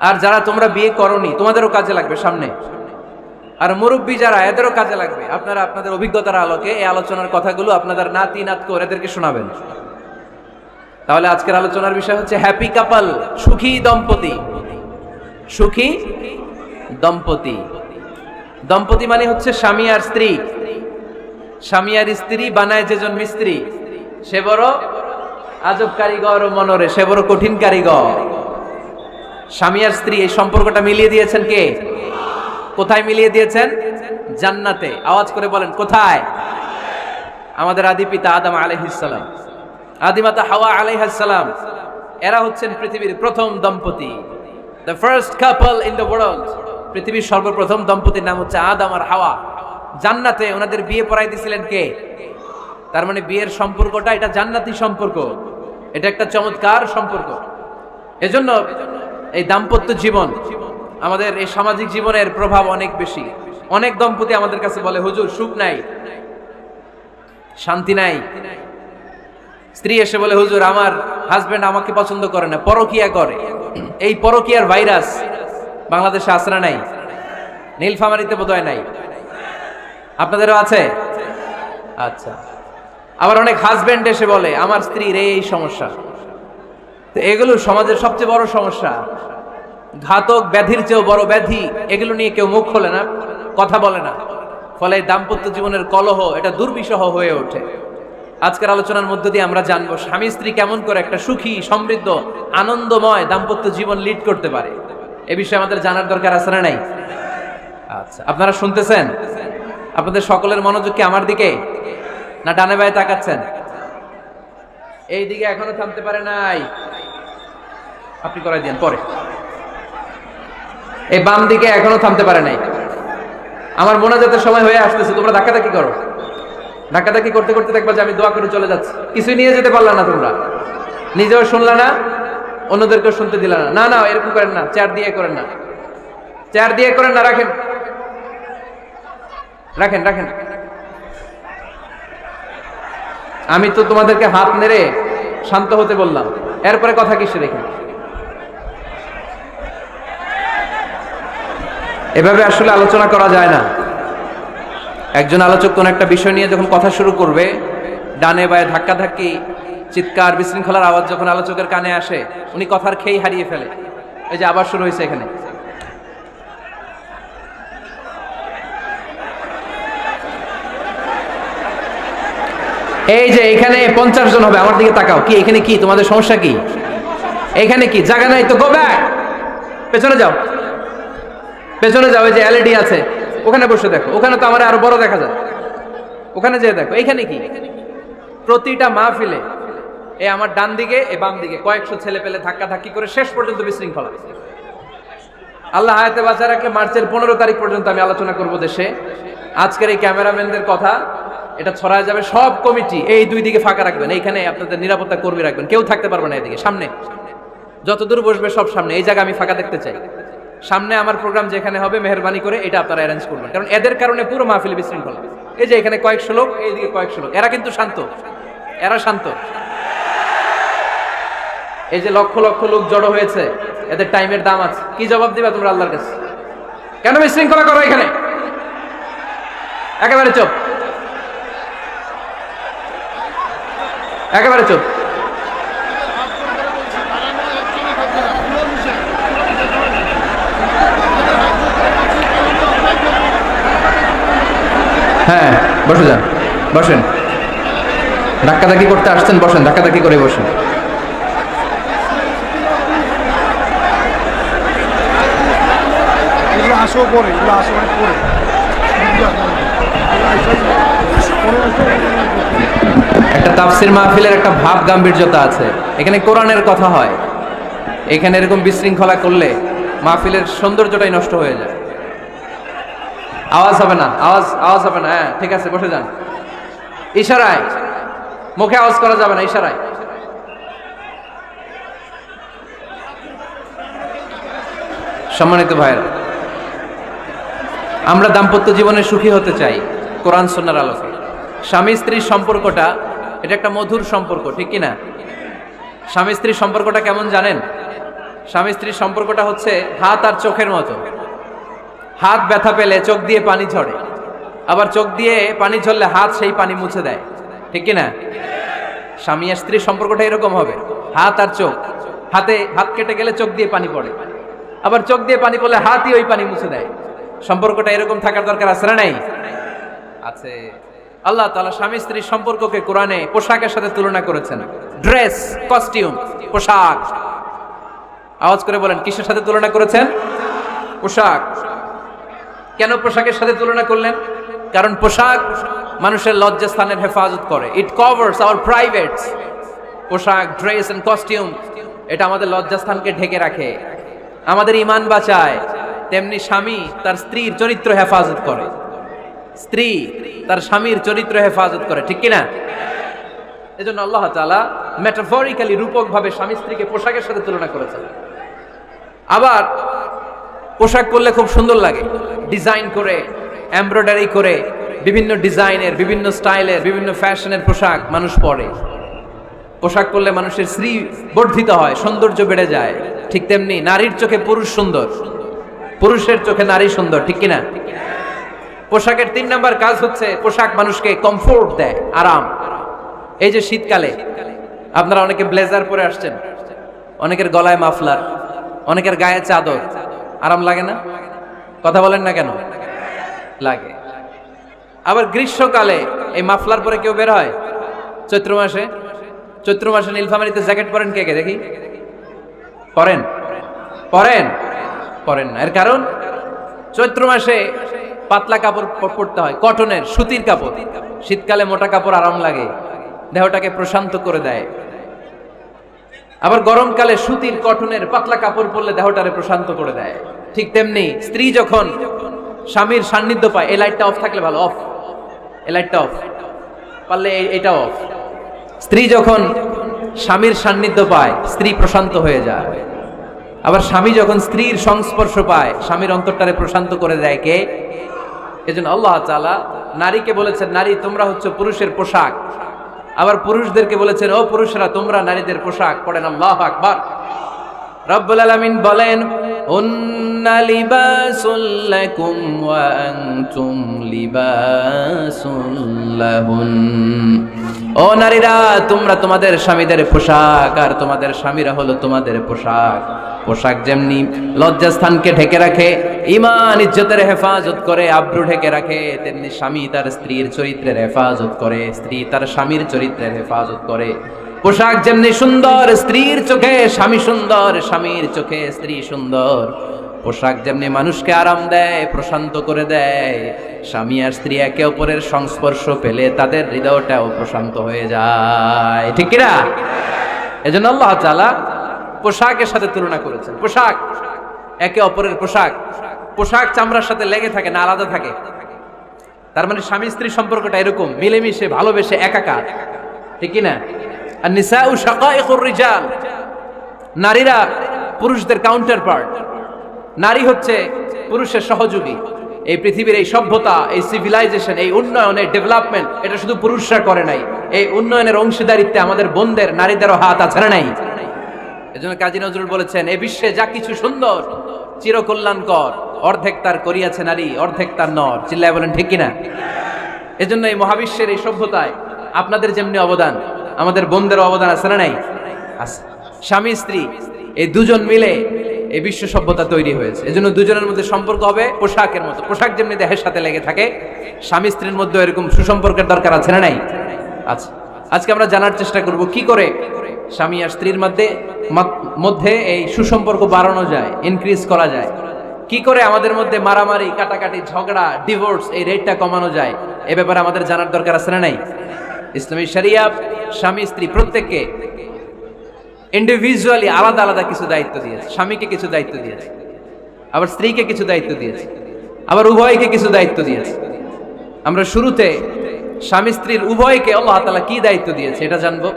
আর যারা তোমরা বিয়ে করনি, তোমাদেরও কাজে লাগবে সামনে। আর মুরব্বী যারা, এদেরও কাজে লাগবে। আপনারা আপনাদের অভিজ্ঞতার আলোকে এই আলোচনার কথাগুলো আপনাদের নাতি, নাতকো এদেরকে শোনাবেন। তাহলে আজকের আলোচনার বিষয় হচ্ছে হ্যাপি কাপাল সুখী দম্পতি। সুখী দম্পতি। দম্পতি মানে হচ্ছে স্বামী আর স্ত্রী। স্বামী আর স্ত্রী বানায় যেজন মিস্ত্রি। সে বড় আজব কারিগর মনরে, সে বড় কঠিন কারিগর। স্বামী আর স্ত্রী, এই সম্পর্কটা মিলিয়ে দিয়েছেন কে? কোথায় মিলিয়ে দিয়েছেন? জান্নাতে। আওয়াজ করে বলেন, কোথায়? আমাদের আদি পিতা আদম আলাইহিসসালাম আদিমাতা হাওয়া আলাইহাসসালাম এরা হচ্ছেন পৃথিবীর প্রথম দম্পতি। The first couple in the world পৃথিবীর সর্বপ্রথম দম্পতির নাম হচ্ছে আদম আর হাওয়া। জান্নাতে ওনাদের বিয়ে পড়াই দিয়েছিলেন কে? তার মানে বিয়ের সম্পর্কটা এটা জান্নাতি সম্পর্ক। এটা একটা চমৎকার সম্পর্ক। এজন্য এই দাম্পত্য জীবন, আমাদের এই সামাজিক জীবনের প্রভাব অনেক বেশি। অনেক দম্পতি আমাদের কাছে বলে, হুজুর, সুখ নাই, শান্তি নাই। স্ত্রী এসে বলে, হুজুর, আমার হাজবেন্ড আমাকে পছন্দ করে না, পরকিয়া করে। এই পরকিয়ার ভাইরাস বাংলাদেশে আসরা নাই? নীলফামারিতে বোধহয় নাই। আপনাদেরও আছে? আচ্ছা। আবার অনেক হাজবেন্ড এসে বলে, আমার স্ত্রীর এই সমস্যা। তো এগুলো সমাজের সবচেয়ে বড় সমস্যা। ঘাতক ব্যাধির চেয়েও বড় ব্যাধি, এগুলো নিয়ে কেউ মুখ খোলে না, কথা বলে না। ফলে দাম্পত্য জীবনের কলহ, এটা দুর্বিষহ হয়ে ওঠে। আজকের আলোচনার মধ্য দিয়ে আমরা জানব, স্বামী স্ত্রী কেমন করে একটা সুখী, সমৃদ্ধ, আনন্দময় দাম্পত্য জীবন লিড করতে পারে। এ বিষয়ে আমাদের জানার দরকার আছে না নাই? আচ্ছা আপনারা শুনতেছেন? আপনাদের সকলের মনোযোগ কি আমার দিকে? না ডানে বায়ে তাকাচ্ছেন? এই দিকে এখনও থামতে পারে নাই। আপনি করাই দেন, পরে। এই বাম দিকে এখনও থামতে পারে নাই। আমার মোনাজাতের সময় হয়ে আসতেছে, তোমরা ধাক্কাধাক্কি করো। ধাক্কাধাক্কি করতে করতে দেখবা যে আমি দোয়া করে চলে যাচ্ছি। কিছুই নিয়ে যেতে পারলাম না তোমরা। নিজেও শুনলা না, অন্যদেরকেও শুনতে দিলা না। না এরকম করেন না, চেয়ার দিয়ে করেন না। চেয়ার দিয়ে করেন না, রাখেন। রাখেন রাখেন। আমি তো তোমাদেরকে হাত নেড়ে শান্ত হতে বললাম। এরপরে কথা কিসে রেখে এভাবে আসলে আলোচনা করা যায় না। একজন আলোচক কোন একটা বিষয় নিয়ে যখন কথা শুরু করবে, ডানে বায়ে ধাক্কা ধাক্কি চিৎকার, বিশৃঙ্খলার আওয়াজ যখন আলোচকের কানে আসে, উনি কথার খেই হারিয়ে ফেলে। এই যে আবার শুরু হয়েছে এখানে। এই যে এখানে পঞ্চাশ জন হবে, আমার দিকে তাকাও। কি, এখানে কি? তোমাদের সমস্যা কি? এখানে কি? জায়গা নাই তো গো ব্যাক পেছনে যাও। পেছনে যাও যে এলইডি আছে, ওখানে বসে দেখো, ওখানে তো আমার আরও বড় দেখা যায়। ওখানে যেয়ে দেখো, এখানে কি? প্রতিটা মাহফিলে, এ আমার ডান দিকে, এ বাম দিকে, কয়েকশো ছেলে পেলে ধাক্কা ধাক্কি করে শেষ পর্যন্ত বিশৃঙ্খলা। আল্লাহ হায়াতে বাঁচা রাখলে মার্চের পনেরো তারিখ পর্যন্ত আমি আলোচনা করব দেশে। আজকের এই ক্যামেরাম্যানদের কথা, এটা ছড়ায় যাবে সব কমিটি, এই দুই দিকে ফাঁকা রাখবেন, এইখানে আপনাদের নিরাপত্তা কর্মী রাখবেন, কেউ থাকতে পারবে না এদিকে, সামনে। যতদূর বসবে সব সামনে, এই জায়গা আমি ফাঁকা দেখতে চাই। সামনে আমার প্রোগ্রাম যেখানে হবে, মেহরবানি করে এটা আপনারা অ্যারেঞ্জ করবেন। কারণ এদের কারণে পুরো মাহফিল বিশৃঙ্খল। এই যে এখানে কয়েকশো লোক, এইদিকে কয়েকশো লোক। এরা কিন্তু শান্ত। এরা শান্ত। এই যে লক্ষ লক্ষ লোক জড়ো হয়েছে, এদের টাইমের দাম আছে। কি জবাব দিবা তোমরা আল্লাহর কাছে? কেন বিশৃঙ্খলা করো এখানে? একেবারে চুপ। একেবারে চুপ। হ্যাঁ বসে যান বসেন। ধাক্কাধাক্কি করতে আসছেন বসেন ধাক্কাধাক্কি করে বসেন। এগুলো আসো পরে আসো পরে। একটা তাফসির মাহফিলের একটা ভাব গাম্ভীর্যতা আছে। এখানে কোরআনের কথা হয়। এখানে এরকম বিশৃঙ্খলা করলে মাহফিলের সৌন্দর্যটাই নষ্ট হয়ে যায়। আওয়াজ হবে না, আওয়াজ আওয়াজ হবে না হ্যাঁ ঠিক আছে, বসে যান। ইশারায়, মুখে আওয়াজ করা যাবে না, ইশারায়। সম্মানিত ভাইরা আমরা দাম্পত্য জীবনে সুখী হতে চাই কোরআন সন্ন্যার আলোকে। স্বামী স্ত্রীর সম্পর্কটা, এটা একটা মধুর সম্পর্ক, ঠিক কি না? স্বামী স্ত্রীর সম্পর্কটা কেমন জানেন? স্বামী স্ত্রীর সম্পর্কটা হচ্ছে হাত আর চোখের মতো। হাত ব্যথা পেলে চোখ দিয়ে পানি ঝরে। আবার চোখ দিয়ে পানি ঝরলে হাত সেই পানি মুছে দেয়। ঠিক কি না স্বামী আর স্ত্রীর সম্পর্কটা এরকম হবে। হাত আর চোখ। হাতে হাত কেটে গেলে চোখ দিয়ে পানি পড়ে। আবার চোখ দিয়ে পানি পড়লে হাতই ওই পানি মুছে দেয়। সম্পর্কটা এরকম থাকার দরকার আছে না নাই? আছে। আল্লাহ তাআলা স্বামী স্ত্রীর সম্পর্ককে কোরআনে পোশাকের সাথে তুলনা করেছেন। ড্রেস, কস্টিউম, পোশাক। আওয়াজ করে বলেন, কিসের সাথে তুলনা করেছেন? পোশাক। কেন পোশাকের সাথে তুলনা করলেন? কারণ পোশাক মানুষের লজ্জাস্থানের হেফাজত করে। ইট কভার্স আওয়ার প্রাইভেট পোশাক ড্রেস এন্ড কস্টিউম এটা আমাদের লজ্জাস্থানকে ঢেকে রাখে। আমাদের ইমান বাঁচায়। তেমনি স্বামী তার স্ত্রীর চরিত্র হেফাজত করে। স্ত্রী তার স্বামীর চরিত্র হেফাজত করে। ঠিক কিনা? এজন্য আল্লাহ তালা মেটাফরিক্যালি রূপকভাবে স্বামী স্ত্রীকে পোশাকের সাথে তুলনা করেছেন। আবার পোশাক পরলে খুব সুন্দর লাগে। ডিজাইন করে, এমব্রয়ডারি করে, বিভিন্ন ডিজাইনের, বিভিন্ন স্টাইলের, বিভিন্ন ফ্যাশনের পোশাক মানুষ পরে। পোশাক পরলে মানুষের শ্রী বর্ধিত হয়, সৌন্দর্য বেড়ে যায়। ঠিক তেমনি নারীর চোখে পুরুষ সুন্দর। পুরুষের চোখে নারী সুন্দর, ঠিক কিনা? পোশাকের তিন নাম্বার কাজ হচ্ছে পোশাক মানুষকে কমফোর্ট দেয়, আরাম। এই যে শীতকালে, আপনারা অনেকে ব্লেজার পরে আসছেন, অনেকের গলায় মাফলার অনেকের গায়ে চাদর, আরাম লাগে না? কথা বলেন না কেন? লাগে। আবার গ্রীষ্মকালে এই মাফলার পরে কেউ বের হয়? চৈত্র মাসে? চৈত্র মাসে নীলফামারিতে জ্যাকেট পরেন কে কে? দেখি। পরেন? পরেন? পরেন না। এর কারণ? চৈত্র মাসে পাতলা কাপড় পরতে হয়। কটনের, সুতির কাপড়। শীতকালে মোটা কাপড় আরাম লাগে। দেহটাকে প্রশান্ত করে দেয়। আবার গরমকালে সুতির, কটনের পাতলা কাপড় পরলে দেহটারে প্রশান্ত করে দেয়। ঠিক তেমনি স্ত্রী যখন স্বামীর সান্নিধ্য পায়, এই লাইটটা অফ থাকলে ভালো অফ এই লাইটটা অফ পারলে এটা অফ স্ত্রী যখন স্বামীর সান্নিধ্য পায়, স্ত্রী প্রশান্ত হয়ে যায়। আবার স্বামী যখন স্ত্রীর সংস্পর্শ পায়, স্বামীর অন্তরটারে প্রশান্ত করে দেয় কে? এজন্য আল্লাহ তাআলা নারীকে বলেছেন, নারী, তোমরা হচ্ছে পুরুষের পোশাক। আবার পুরুষদেরকে বলেছেন, ও পুরুষরা, তোমরা নারীদের পোশাক পড়েন আল্লাহ আকবার। রব্বুল আলামিন বলেন লিবাসুল লাকুম ওয়া আনতুম লিবাসুল লাহুন। ও নারীরা, তোমরা তোমাদের স্বামীদের পোশাক আর তোমাদের স্বামীরা হলো তোমাদের পোশাক। পোশাক যেমনি লজ্জাস্থানকে ঢেকে রাখে ইমান ইজ্জতের হেফাজত করে আব্রু ঢেকে রাখে, তেমনি স্বামী তার স্ত্রীর চরিত্রের হেফাজত করে, স্ত্রী তার স্বামীর চরিত্রের হেফাজত করে। পোশাক যেমনি সুন্দর, স্ত্রীর চোখে স্বামী সুন্দর, স্বামীর চোখে স্ত্রী সুন্দর। পোশাক যেমনি মানুষকে আরাম দেয়, প্রশান্ত করে দেয়, স্বামী আর স্ত্রী একে অপরের সংস্পর্শ পেলে তাদের হৃদয়টাও প্রশান্ত হয়ে যায়। ঠিক কিনা? এজন্য আল্লাহ তাআলা পোশাকের সাথে তুলনা করেছেন। পোশাক, একে অপরের পোশাক। পোশাক চামড়ার সাথে লেগে থাকে না আলাদা থাকে। তার মানে স্বামী স্ত্রী সম্পর্কটা এরকম, মিলেমিশে, ভালোবেসে, একাকার। ঠিক কি না আর নিসা ও রিজাল। নারীরা পুরুষদের কাউন্টার পার্ট নারী হচ্ছে পুরুষের সহযোগী। এই পৃথিবীর এই সভ্যতা, এই সিভিলাইজেশন এই উন্নয়ন, এই ডেভেলপমেন্ট এটা শুধু পুরুষরা করে নাই। এই উন্নয়নের অংশীদারিত্বে আমাদের বোনদের, নারীদেরও হাত আছে নাই? এজন্য কাজী নজরুল বলেছেন, এ বিশ্বে যা কিছু সুন্দর, চিরকল্যাণকর, অর্ধেক তার করিয়াছে নারী, অর্ধেক তার নর। চিল্লায় বলেন, ঠিক কিনা এজন্য এই মহাবিশ্বের এই সভ্যতায় আপনাদের যেমনি অবদান আমাদের বোনদেরও অবদান আছে না নাই? স্বামী, স্ত্রী, এই দুজন মিলে এই বিশ্ব সভ্যতা তৈরি হয়েছে। এজন্য দুজনের মধ্যে সম্পর্ক হবে পোশাকের মতো। পোশাক যেমনি দেহের সাথে লেগে থাকে, স্বামী, স্ত্রীর মধ্যে এরকম সুসম্পর্কের দরকার আছে না নাই? আছে। আজকে আমরা জানার চেষ্টা করব কি করে স্বামী আর স্ত্রীর মধ্যে মধ্যে এই সুসম্পর্ক বাড়ানো যায় ইনক্রিজ করা যায়। কি করে আমাদের মধ্যে মারামারি, কাটাকাটি, ঝগড়া ডিভোর্স এই রেটটা কমানো যায়, এ ব্যাপারে আমাদের জানার দরকার আছে না নাই? ইসলামী শরিয়া, স্বামী, স্ত্রী, প্রত্যেককে ইন্ডিভিজুয়ালি আলাদা আলাদা কিছু দায়িত্ব দিয়েছে। স্বামীকে কিছু দায়িত্ব দিয়েছে। আবার স্ত্রীকে কিছু দায়িত্ব দিয়েছে। আবার উভয়কে কিছু দায়িত্ব দিয়েছে। আমরা শুরুতে স্বামী, স্ত্রীর উভয়কে আল্লাহ তালা কি দায়িত্ব দিয়েছে এটা জানব।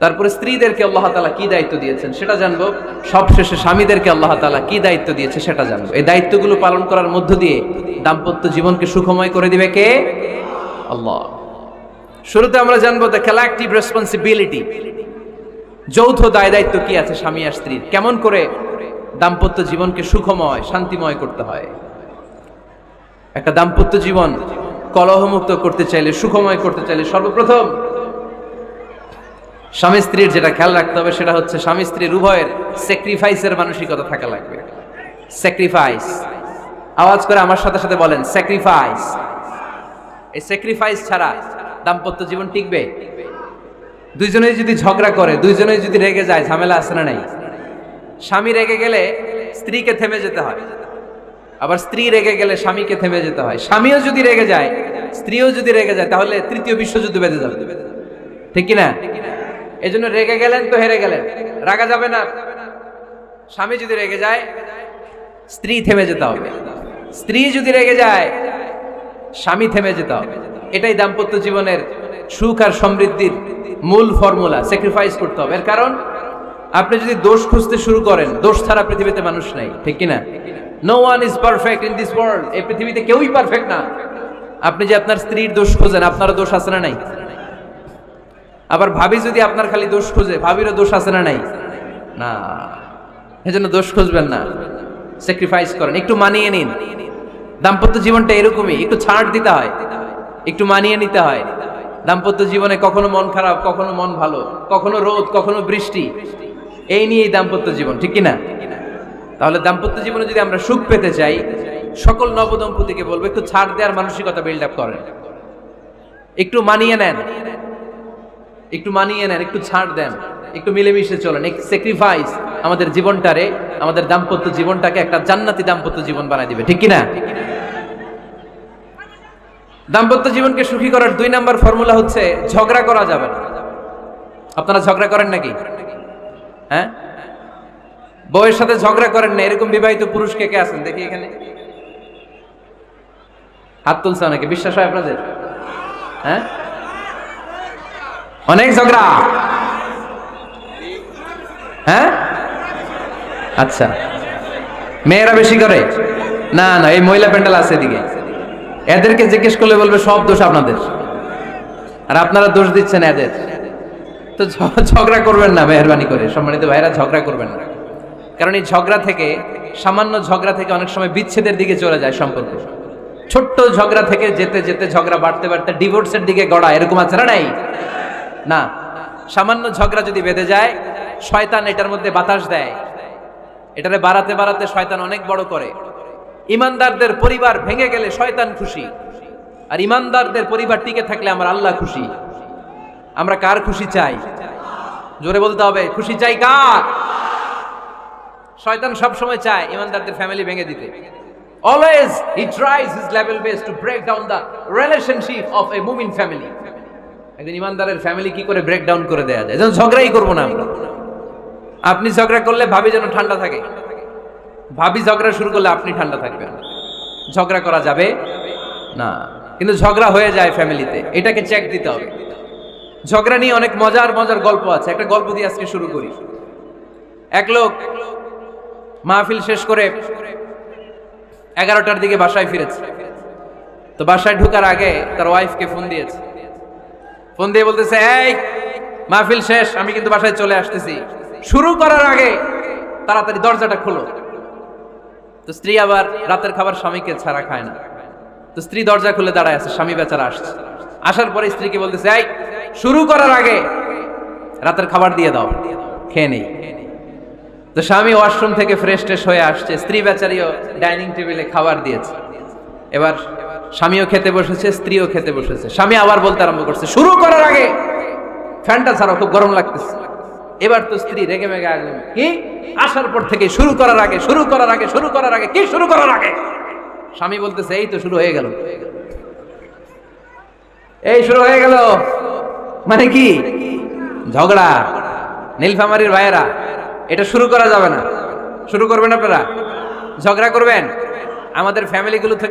তারপরে স্ত্রীদেরকে আল্লাহ তালা কি দায়িত্ব দিয়েছেন সেটা জানব। সবশেষে স্বামীদেরকে আল্লাহ তালা কি দায়িত্ব দিয়েছে সেটা জানব। এই দায়িত্বগুলো পালন করার মধ্য দিয়ে দাম্পত্য জীবনকে সুখময় করে দিবে কে? আল্লাহ। শুরুতে আমরা জানব দ্য কালেকটিভ রেসপন্সিবিলিটি যৌথ দায় দায়িত্ব কি আছে, স্বামী আর স্ত্রীর? কেমন করে দাম্পত্য জীবনকে সুখময়, শান্তিময় করতে হয়? একটা দাম্পত্য জীবন কলহমুক্ত করতে চাইলে, সুখময় করতে চাইলে সর্বপ্রথম স্বামী স্ত্রীর যেটা খেয়াল রাখতে হবে, সেটা হচ্ছে স্বামী স্ত্রীর উভয়ের স্যাক্রিফাইসের মানসিকতা থাকা লাগবে। স্যাক্রিফাইস আওয়াজ করে আমার সাথে সাথে বলেন স্যাক্রিফাইস এই স্যাক্রিফাইস ছাড়া দাম্পত্য জীবন টিকবে? দুইজনেই যদি ঝগড়া করে, দুইজনেই যদি রেগে যায়, ঝামেলা আছে না নাই? স্বামী রেগে গেলে স্ত্রীকে থেমে যেতে হয়। আবার স্ত্রী রেগে গেলে স্বামীকে থেমে যেতে হয়। স্বামীও যদি রেগে যায়, স্ত্রীও যদি রেগে যায়, তাহলে তৃতীয় বিশ্বযুদ্ধ বেঁধে যাবে। ঠিক কি না এই জন্য রেগে গেলেন তো হেরে গেলেন। রাগা যাবে না। স্বামী যদি রেগে যায়, স্ত্রী থেমে যেতে হবে। স্ত্রী যদি রেগে যায় স্বামী থেমে যেতে। হবে এটাই দাম্পত্য জীবনের সুখ আর সমৃদ্ধির মূল ফর্মুলা স্যাক্রিফাইস করতে হবে। এর কারণ, আপনি যদি দোষ খুঁজতে শুরু করেন, দোষ ছাড়া পৃথিবীতে মানুষ নাই, ঠিক কি না no one is perfect in this world এই পৃথিবীতে কেউই পারফেক্ট না। আপনি যে আপনার স্ত্রীর দোষ খোঁজেন, আপনারও দোষ আছে না নাই? আবার ভাবি যদি আপনার খালি দোষ খুঁজে, ভাবিরও দোষ আছে না নাই? না। এজন্য দোষ খুঁজবেন না। স্যাক্রিফাইস করেন। একটু মানিয়ে নিন। দাম্পত্য জীবনটা এরকমই, একটু ছাড় দিতে হয়, একটু মানিয়ে নিতে হয়। দাম্পত্য জীবনে কখনো মন খারাপ, কখনো মন ভালো, কখনো রোদ, কখনো বৃষ্টি, এই নিয়েই দাম্পত্য জীবন, ঠিক কিনা? তাহলে দাম্পত্য জীবনে যদি আমরা সুখ পেতে চাই, সকল নবদম্পতিকে বলব, একটু ছাড় দেওয়ার মানসিকতা বিল্ড আপ করেন। একটু মানিয়ে নেন। একটু মানিয়ে নেন, একটু ছাড় দেন। একটু মিলেমিশে চলেন, এক স্যাক্রিফাইস আমাদের জীবনটারে, আমাদের দাম্পত্য জীবনটাকে একটা জান্নাতি দাম্পত্য জীবন বানাই দিবে, ঠিক কি না দাম্পত্য জীবনকে সুখী করার দুই নাম্বার ফর্মুলা হচ্ছে ঝগড়া করা যাবে না। আপনারা ঝগড়া করেন নাকি? হ্যাঁ? বউয়ের সাথে ঝগড়া করেন না, এরকম বিবাহিত পুরুষ কে কে আছেন? দেখি এখানে। হাত তুলছে অনেকে, বিশ্বাস হয় আপনাদের? হ্যাঁ? অনেক ঝগড়া। হ্যাঁ? আচ্ছা। মেয়েরা বেশি করে? না না, এই মহিলা প্যান্ডেল আছে এদিকে। এদেরকে জিজ্ঞেস করলে বলবে, সব দোষ আপনাদের। আর আপনারা দোষ দিচ্ছেন এদের। তো ঝগড়া করবেন না, মেহরবানি করে। সম্মানিত ভাইরা ঝগড়া করবেন না। কারণ এই ঝগড়া থেকে, সামান্য ঝগড়া থেকে অনেক সময় বিচ্ছেদের দিকে চলে যায় সম্পর্ক। ছোট্ট ঝগড়া থেকে যেতে যেতে ঝগড়া বাড়তে বাড়তে ডিভোর্সের দিকে গড়া, এরকম আছে না নাই? না। সামান্য ঝগড়া যদি বেঁধে যায়, শয়তান এটার মধ্যে বাতাস দেয়। এটারে বাড়াতে বাড়াতে শয়তান অনেক বড় করে। ইমানদারদের পরিবার ভেঙে গেলে শয়তান খুশি। আর ইমানদারদের পরিবার টিকে থাকলে আমার আল্লাহ খুশি। আমরা কার খুশি চাই? জোরে বলতে হবে, খুশি চাই কার? শয়তান সব সময় চায় ইমানদারদের ফ্যামিলি ভেঙে দিতে। Always he tries his level best to break down the relationship of a মুমিন ফ্যামিলি একজন ইমানদারের ফ্যামিলি কি করে ব্রেক ডাউন করে দেয়া যায়? যেন ঝগড়াই করব না আমরা। আপনি ঝগড়া করলে ভাবি যেন ঠান্ডা থাকে। ভাবি ঝগড়া শুরু করলে আপনি ঠান্ডা থাকবেন। ঝগড়া করা যাবে না। কিন্তু ঝগড়া হয়ে যায় ফ্যামিলিতে। এটাকে চেক দিতে হবে। ঝগড়া নিয়ে অনেক মজার মজার গল্প আছে। একটা গল্প দিয়ে আজকে শুরু করি। এক লোক মাহফিল শেষ করে এগারোটার দিকে বাসায় ফিরেছে। তো বাসায় ঢোকার আগে তার ওয়াইফকে ফোন দিয়েছে। ফোন দিয়ে বলতেছে, এই, মাহফিল শেষ, আমি কিন্তু বাসায় চলে আসতেছি। শুরু করার আগে তাড়াতাড়ি দরজাটা খুলো। তো স্ত্রী আবার রাতের খাবার স্বামীকে ছাড়া খায় না। তো স্ত্রী দরজা খুলে দাঁড়ায় আছে, স্বামী বেচারা আসছে। আসার পরে স্ত্রীকে বলতেছে, এই, শুরু করার আগে রাতের খাবার দিয়ে দাও, খেয়ে নেই। তো স্বামী ওয়াশরুম থেকে ফ্রেশ ট্রেশ হয়ে আসছে, স্ত্রী বেচারিও ডাইনিং টেবিলে খাবার দিয়েছে। এবার স্বামীও খেতে বসেছে, স্ত্রীও খেতে বসেছে। স্বামী আবার বলতে আরম্ভ করছে, শুরু করার আগে ফ্যানটা ছাড়াও, খুব গরম লাগতেছে। এবার তো স্ত্রী রেগে মেগে আসলেন কি? আসার পর থেকে শুরু করার আগে, শুরু করার আগে, শুরু করার আগে, কি শুরু করার আগে? স্বামী বলতেছে, এই তো শুরু হয়ে গেল। এই শুরু হয়ে গেল? মানে কি? ঝগড়া? নীলফামারির ভাইয়েরা, এটা শুরু করা যাবে না। শুরু করবেন আপনারা? ঝগড়া করবেন? আমাদের ফ্যামিলিগুলো থেকে